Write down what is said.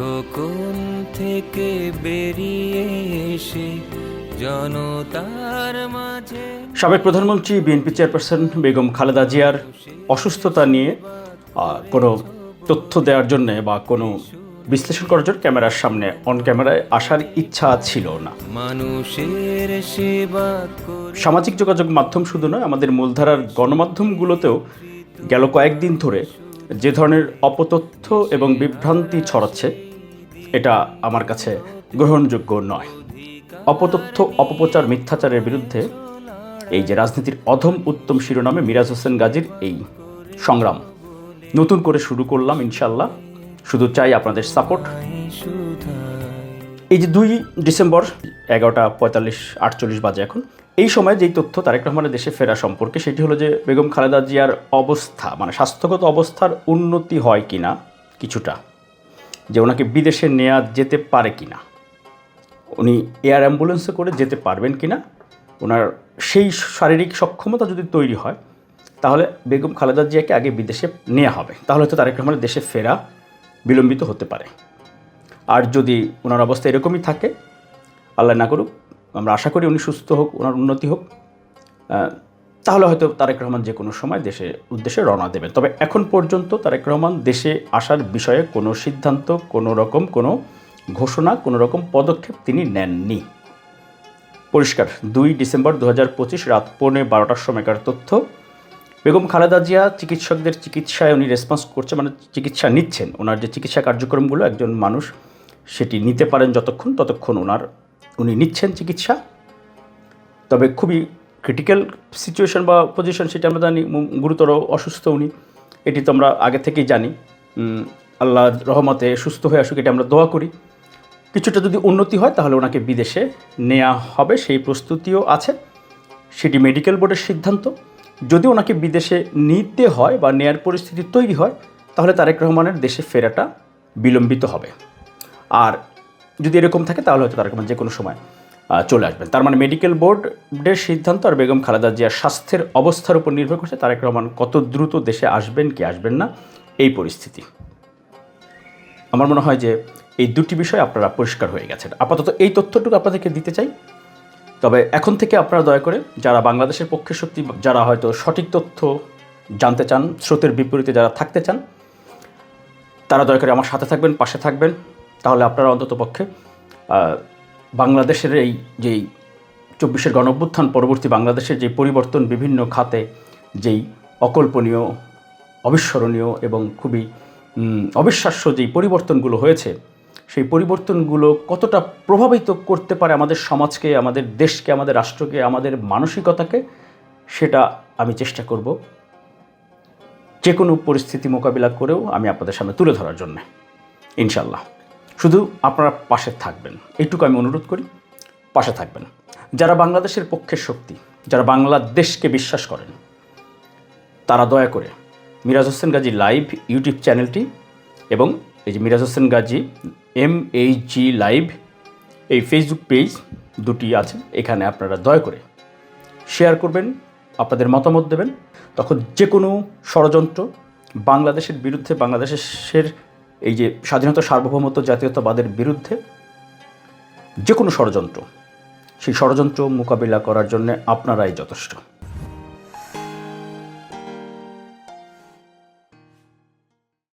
দীর্ঘক্ষণ থেকে বেরিয়ে এসে জনতার মাঝে সাবেক প্রধানমন্ত্রী বিএনপি চেয়ারপারসন বেগম খালেদা জিয়ার অসুস্থতা নিয়ে কোনো তথ্য দেওয়ার জন্য বা কোনো বিশ্লেষণ করার জন্য ক্যামেরার সামনে অন ক্যামেরায় আসার ইচ্ছা ছিল না। মানুষের সেবা সামাজিক যোগাযোগ মাধ্যম শুধু নয় আমাদের মূলধারার গণমাধ্যমগুলোতেও গেল কয়েকদিন ধরে যে ধরনের অপতথ্য এবং বিভ্রান্তি ছড়াচ্ছে এটা আমার কাছে গ্রহণযোগ্য নয়। অপতথ্য, অপপ্রচার, মিথ্যাচারের বিরুদ্ধে এই যে রাজনীতির অধম উত্তম শিরোনামে মিরাজ হোসেন গাজীর এই সংগ্রাম। নতুন করে শুরু করলাম ইনশাল্লাহ শুধু চাই আপনাদের সাপোর্ট। এই যে দুই ডিসেম্বর এগারোটা পঁয়তাল্লিশ, আটচল্লিশ বাজে এখন। এই সময় যেই তথ্য তারেক রহমানের দেশে ফেরা সম্পর্কে, সেটি হলো যে বেগম খালেদা জিয়ার অবস্থা মানে স্বাস্থ্যগত অবস্থার উন্নতি হয় কি না কিছুটা। যে ওনাকে বিদেশে নেওয়া যেতে পারে কি না উনি এয়ার অ্যাম্বুলেন্সে করে যেতে পারবেন কি না ওনার সেই শারীরিক সক্ষমতা যদি তৈরি হয়, তাহলে বেগম খালেদা জিয়াকে আগে বিদেশে নেওয়া হবে। তাহলে হয়তো তারেক রহমানের দেশে ফেরা বিলম্বিত হতে পারে। আর যদি ওনার অবস্থা এরকমই থাকে, আল্লাহ না করুক, আমরা আশা করি উনি সুস্থ হোক, ওনার উন্নতি হোক তাহলে হয়তো তারেক রহমান যে কোনো সময় দেশে, উদ্দেশ্যে রওনা দেবেন। তবে এখন পর্যন্ত তারেক রহমান দেশে আসার বিষয়ে কোনো সিদ্ধান্ত, কোনো রকম কোনো ঘোষণা, কোনো রকম পদক্ষেপ তিনি নেননি। পরিষ্কার, দুই ডিসেম্বর দু হাজার পঁচিশ রাত পৌনে বারোটার সময়কার তথ্য। বেগম খালেদা জিয়া চিকিৎসকদের চিকিৎসায় উনি রেসপন্স করছে মানে চিকিৎসা নিচ্ছেন। ওনার যে চিকিৎসা কার্যক্রমগুলো একজন মানুষ সেটি নিতে পারেন যতক্ষণ, ততক্ষণ ওনার, উনি নিচ্ছেন চিকিৎসা। তবে খুবই ক্রিটিক্যাল সিচুয়েশন বা পজিশন সেটা আমরা জানি গুরুতর অসুস্থ উনি, এটি তো আমরা আগে থেকেই জানি। আল্লাহ রহমতে সুস্থ হয়ে আসুক, এটা আমরা দোয়া করি। কিছুটা যদি উন্নতি হয়, তাহলে ওনাকে বিদেশে নেওয়া হবে, সেই প্রস্তুতিও আছে। সেটি মেডিকেল বোর্ডের সিদ্ধান্ত। যদি ওনাকে বিদেশে নিতে হয় বা নেয়ার পরিস্থিতি তৈরি হয়, তাহলে তারেক রহমানের দেশে ফেরাটা বিলম্বিত হবে। আর যদি এরকম থাকে, তাহলে হয়তো তারেক রহমান যে কোনো সময় চলে আসবেন। তার মানে মেডিকেল বোর্ডের সিদ্ধান্ত আর বেগম খালেদা জিয়ার স্বাস্থ্যের অবস্থার উপর নির্ভর করছে। তারেক রহমান কত দ্রুত দেশে আসবেন কি আসবেন না এই পরিস্থিতি। আমার মনে হয় যে এই দুটি বিষয় আপনারা পরিষ্কার হয়ে গেছেন। আপাতত এই তথ্যটুকু আপনাদেরকে দিতে চাই। তবে এখন থেকে আপনারা দয়া করে যারা বাংলাদেশের পক্ষে শক্তি যারা হয়তো সঠিক তথ্য জানতে চান স্রোতের বিপরীতে যারা থাকতে চান তারা দয়া করে আমার সাথে থাকবেন পাশে থাকবেন। তাহলে আপনারা অন্তত পক্ষে আহ, বাংলাদেশের এই যেই চব্বিশের গণ অভ্যুত্থান পরবর্তী বাংলাদেশের যে পরিবর্তন বিভিন্ন খাতে যেই অকল্পনীয়, অবিস্মরণীয় এবং খুবই অবিশ্বাস্য যেই পরিবর্তনগুলো হয়েছে, সেই পরিবর্তনগুলো কতটা প্রভাবিত করতে পারে আমাদের সমাজকে, আমাদের দেশকে, আমাদের রাষ্ট্রকে, আমাদের মানসিকতাকে, সেটা আমি চেষ্টা করব যে কোনো পরিস্থিতি মোকাবিলা করেও আমি আপনাদের সামনে তুলে ধরার জন্য ইনশাল্লাহ শুধু আপনারা পাশে থাকবেন। এইটুকু আমি অনুরোধ করি, পাশে থাকবেন। যারা বাংলাদেশের পক্ষের শক্তি, যারা বাংলাদেশকে বিশ্বাস করেন, তারা দয়া করে মিরাজ হোসেন গাজী লাইভ ইউটিউব চ্যানেলটি এবং এই যে Miraj Hossain Gazi M G live এই ফেসবুক পেজ দুটি আছে, এখানে আপনারা দয়া করে শেয়ার করবেন, আপনাদের মতামত দেবেন। তখন যে কোনো ষড়যন্ত্র বাংলাদেশের বিরুদ্ধে, বাংলাদেশের এই যে স্বাধীনতা সার্বভৌমত্ব জাতীয়তাবাদের বিরুদ্ধে যে কোনো ষড়যন্ত্র, সেই ষড়যন্ত্র মোকাবিলা করার জন্য আপনারাই যথেষ্ট।